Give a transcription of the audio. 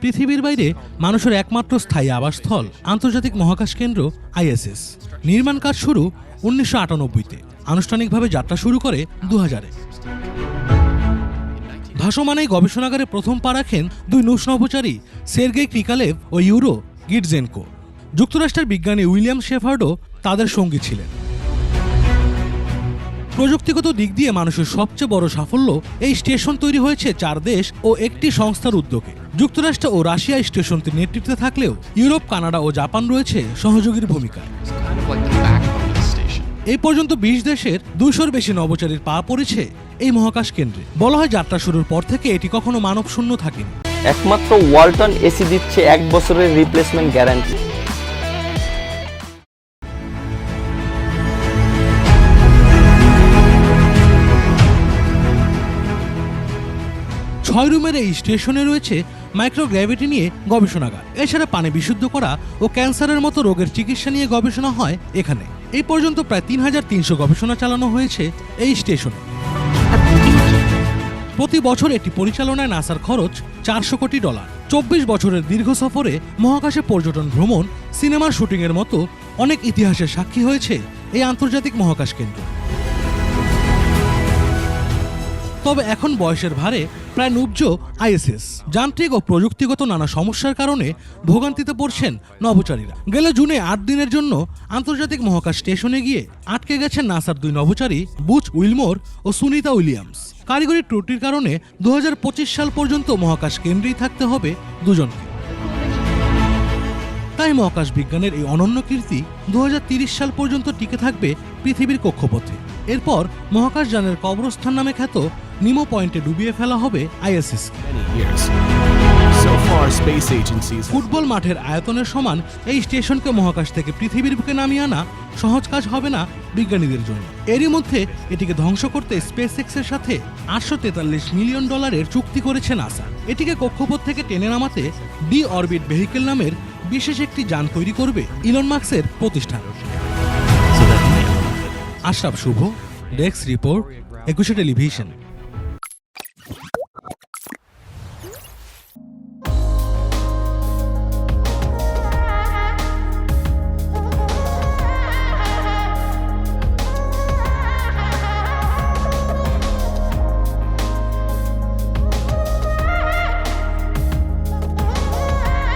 পৃথিবীর বাইরে মানুষের একমাত্র স্থায়ী আবাসস্থল আন্তর্জাতিক মহাকাশ কেন্দ্র আইএসএস। নির্মাণ কাজ শুরু উনিশশো আটানব্বইতে। আনুষ্ঠানিকভাবে যাত্রা শুরু করে দু হাজারে ভাসমান এই গবেষণাগারে প্রথম পা রাখেন দুই নৌস নভোচারী সের্গেই ক্রিকালেভ ও ইউরো গিটজেনকো। যুক্তরাষ্ট্রের বিজ্ঞানী উইলিয়াম শেফার্ডও তাদের সঙ্গী ছিলেন। প্রযুক্তিগত দিক দিয়ে মানুষের সবচেয়ে বড় সাফল্য, এই স্টেশন তৈরি হয়েছে চার দেশ ও একটি সংস্থার উদ্যোগে। যুক্তরাষ্ট্র ও রাশিয়া স্টেশনটির নেতৃত্বে থাকলেও ইউরোপ, কানাডা ও জাপান রয়েছে সহযোগীর ভূমিকায় এই পর্যন্ত বিশ দেশের দুশোর বেশি নভোচারীর পা পড়েছে এই মহাকাশ কেন্দ্রে। বলা হয় যাত্রা শুরুর পর থেকে এটি কখনো মানব শূন্য থাকেনি। একমাত্র ওয়ালটন এসি দিচ্ছে এক বছরের রিপ্লেসমেন্ট গ্যারান্টি ছয় রুমের এই স্টেশনে রয়েছে মাইক্রোগ্র্যাভিটি নিয়ে গবেষণাগার। এছাড়া পানি বিশুদ্ধ করা ও ক্যান্সারের মতো রোগের চিকিৎসা নিয়ে গবেষণা হয় এখানে। এই পর্যন্ত প্রায় তিন হাজার তিনশো গবেষণা চালানো হয়েছে এই স্টেশনে। প্রতি বছর এটি পরিচালনায় নাসার খরচ চারশো কোটি ডলার। চব্বিশ বছরের দীর্ঘ সফরে মহাকাশে পর্যটন ভ্রমণ, সিনেমার শুটিংয়ের মতো অনেক ইতিহাসের সাক্ষী হয়েছে এই আন্তর্জাতিক মহাকাশ কেন্দ্র। তবে এখন বয়সের ভারে প্রায় নুব্জ আইএসএস। যান্ত্রিক ও প্রযুক্তিগত নানা সমস্যার কারণে ভোগান্তিতে পড়ছেন নভোচারীরা। গেল জুনে আট দিনের জন্য আন্তর্জাতিক মহাকাশ স্টেশনে গিয়ে আটকে গেছেন নাসার দুই নভোচারী বুচ উইলমোর ও সুনিতা উইলিয়ামস। কারিগরি ত্রুটির কারণে দু হাজার পঁচিশ সাল পর্যন্ত মহাকাশ কেন্দ্রেই থাকতে হবে দুজনকে। তাই মহাকাশ বিজ্ঞানের এই অনন্য কীর্তি দু সাল পর্যন্ত টিকে থাকবে পৃথিবীর কক্ষপথে। এরপর মহাকাশযানের কবরস্থান নামে খ্যাত নিমো পয়েন্টে ডুবিয়ে ফেলা হবে আইএসএস। ফুটবল মাঠের আয়তনের সমান এই স্টেশনকে মহাকাশ থেকে পৃথিবীর বুকে নামিয়ে আনা সহজ কাজ হবে না বিজ্ঞানীদের জন্য। এরই মধ্যে এটিকে ধ্বংস করতে স্পেস এক্সের সাথে আটশো তেতাল্লিশ মিলিয়ন ডলারের চুক্তি করেছে নাসা। এটিকে কক্ষপথ থেকে টেনে নামাতে ডি অরবিট ভেহিকেল নামের বিশেষ একটি যান তৈরি করবে ইলন মার্কসের প্রতিষ্ঠান। Ashraf Shuvo desk report Ekushey Television